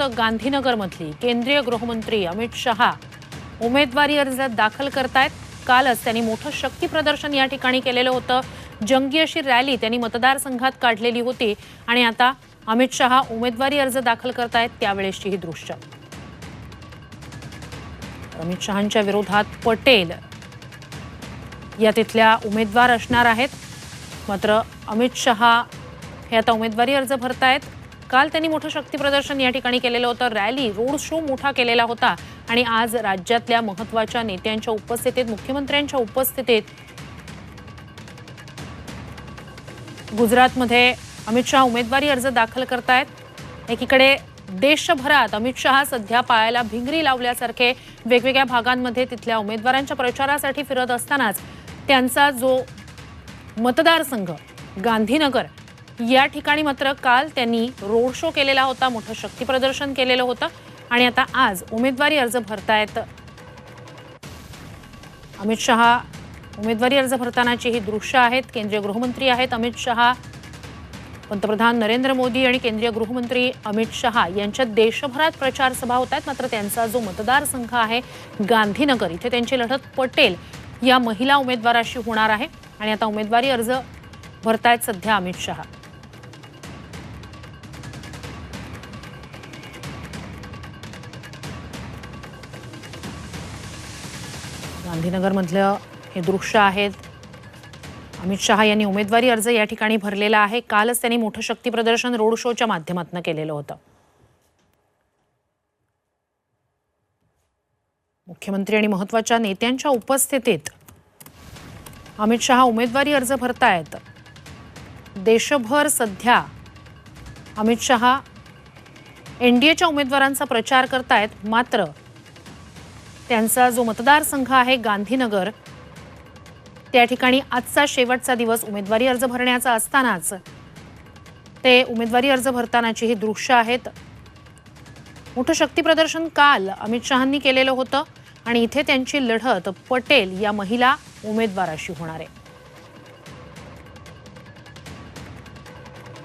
गोष्ट गांधीनगरमधली केंद्रीय गृहमंत्री अमित शहा उमेदवारी अर्ज दाखल करतायत. कालच त्यांनी मोठं शक्ती प्रदर्शन या ठिकाणी केलेलं होतं. जंगी अशी रॅली त्यांनी मतदारसंघात काढलेली होती आणि आता अमित शहा उमेदवारी अर्ज दाखल करतायत त्यावेळेसची ही दृश्य. अमित शहांच्या विरोधात पटेल या तिथल्या उमेदवार असणार आहेत. मात्र अमित शहा हे आता उमेदवारी अर्ज भरतायत. काल त्यांनी मोठं शक्तीप्रदर्शन या ठिकाणी केलेलं होतं. रॅली रोड शो मोठा केलेला होता. आणि आज राज्यातल्या महत्त्वाच्या नेत्यांच्या उपस्थितीत मुख्यमंत्र्यांच्या उपस्थितीत गुजरातमध्ये अमित शहा उमेदवारी अर्ज दाखल करतायत. एकीकडे देशभरात अमित शहा सध्या पायाला भिंगरी लावल्यासारखे वेगवेगळ्या भागांमध्ये तिथल्या उमेदवारांच्या प्रचारासाठी फिरत असतानाच त्यांचा जो मतदारसंघ गांधीनगर या ठिकाणी मात्र काल त्यांनी रोड शो केलेला होता मोठं शक्ती प्रदर्शन केलेलं होतं आणि आता आज उमेदवारी अर्ज भरतायत. अमित शहा उमेदवारी अर्ज भरतानाची ही दृश्य आहेत. केंद्रीय गृहमंत्री आहेत अमित शहा पंतप्रधान नरेंद्र मोदी आणि केंद्रीय गृहमंत्री अमित शहा यांच्या देशभरात प्रचार सभा होत आहेत मात्र त्यांचा जो मतदारसंघ आहे गांधीनगर इथे त्यांची लढत पटेल या महिला उमेदवाराशी होणार आहे. आणि आता उमेदवारी अर्ज भरतायत सध्या अमित शहा. गांधीनगरमधलं हे दृश्य आहेत. अमित शहा यांनी उमेदवारी अर्ज या ठिकाणी भरलेला आहे. कालच त्यांनी मोठं शक्ती प्रदर्शन रोड शोच्या माध्यमातून केलेलं होतं. मुख्यमंत्री आणि महत्त्वाच्या नेत्यांच्या उपस्थितीत अमित शहा उमेदवारी अर्ज भरतायत. देशभर सध्या अमित शहा एनडीएच्या उमेदवारांचा प्रचार करतायत. मात्र त्यांचा जो मतदारसंघ आहे गांधीनगर त्या ठिकाणी आजचा शेवटचा दिवस उमेदवारी अर्ज भरण्याचा असतानाच ते उमेदवारी अर्ज भरतानाची ही दृश्य आहेत. मोठं शक्तीप्रदर्शन काल अमित शहांनी केलेलं होतं आणि इथे त्यांची लढत पटेल या महिला उमेदवाराशी होणार आहे.